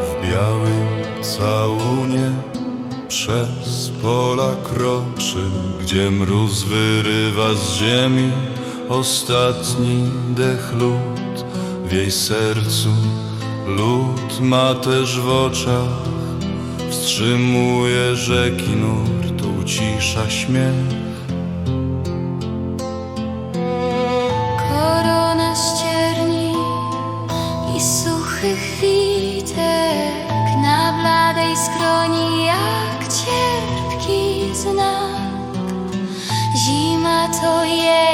W białym całunie przez pola kroczy, gdzie mróz wyrywa z ziemi ostatni dech lód w jej sercu. Lód ma też w oczach, wstrzymuje rzeki nurt, ucisza śmiech. Suchych witek na bladej skroni jak cierpki znak. Zima to jej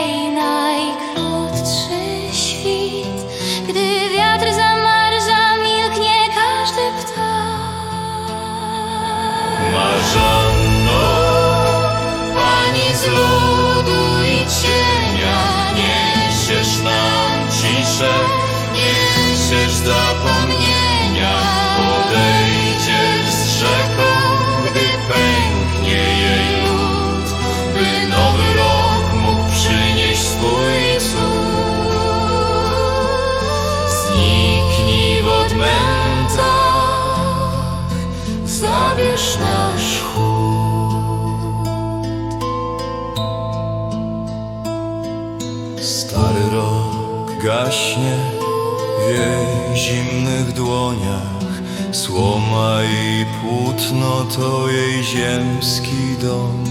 zapomnienia, podejdziesz z rzeką, gdy pęknie jej lód, by nowy rok mógł przynieść swój cud. Zniknij w odmętach, zabierz nasz chód. Stary rok gaśnie w jej zimnych dłoniach. Słoma i płótno to jej ziemski dom.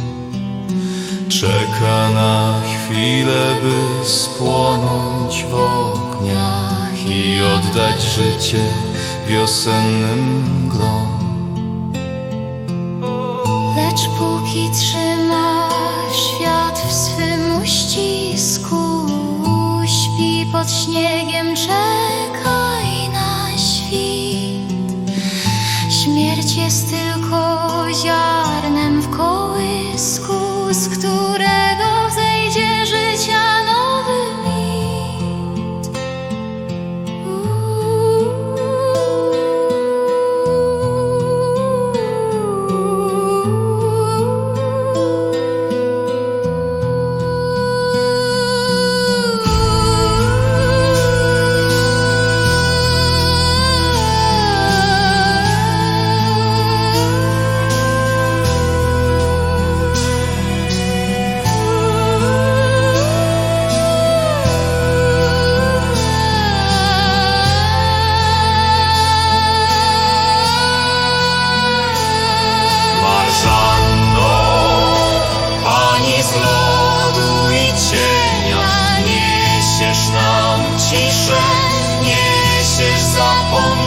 Czeka na chwilę, by spłonąć w ogniach I oddać życie wiosennym mglom Lecz póki trzyma świat w swym uścisku, śpi pod śniegiem, czekaj кто Bez lodu i cienia Niesiesz nam ciszę Niesiesz zapomnienie.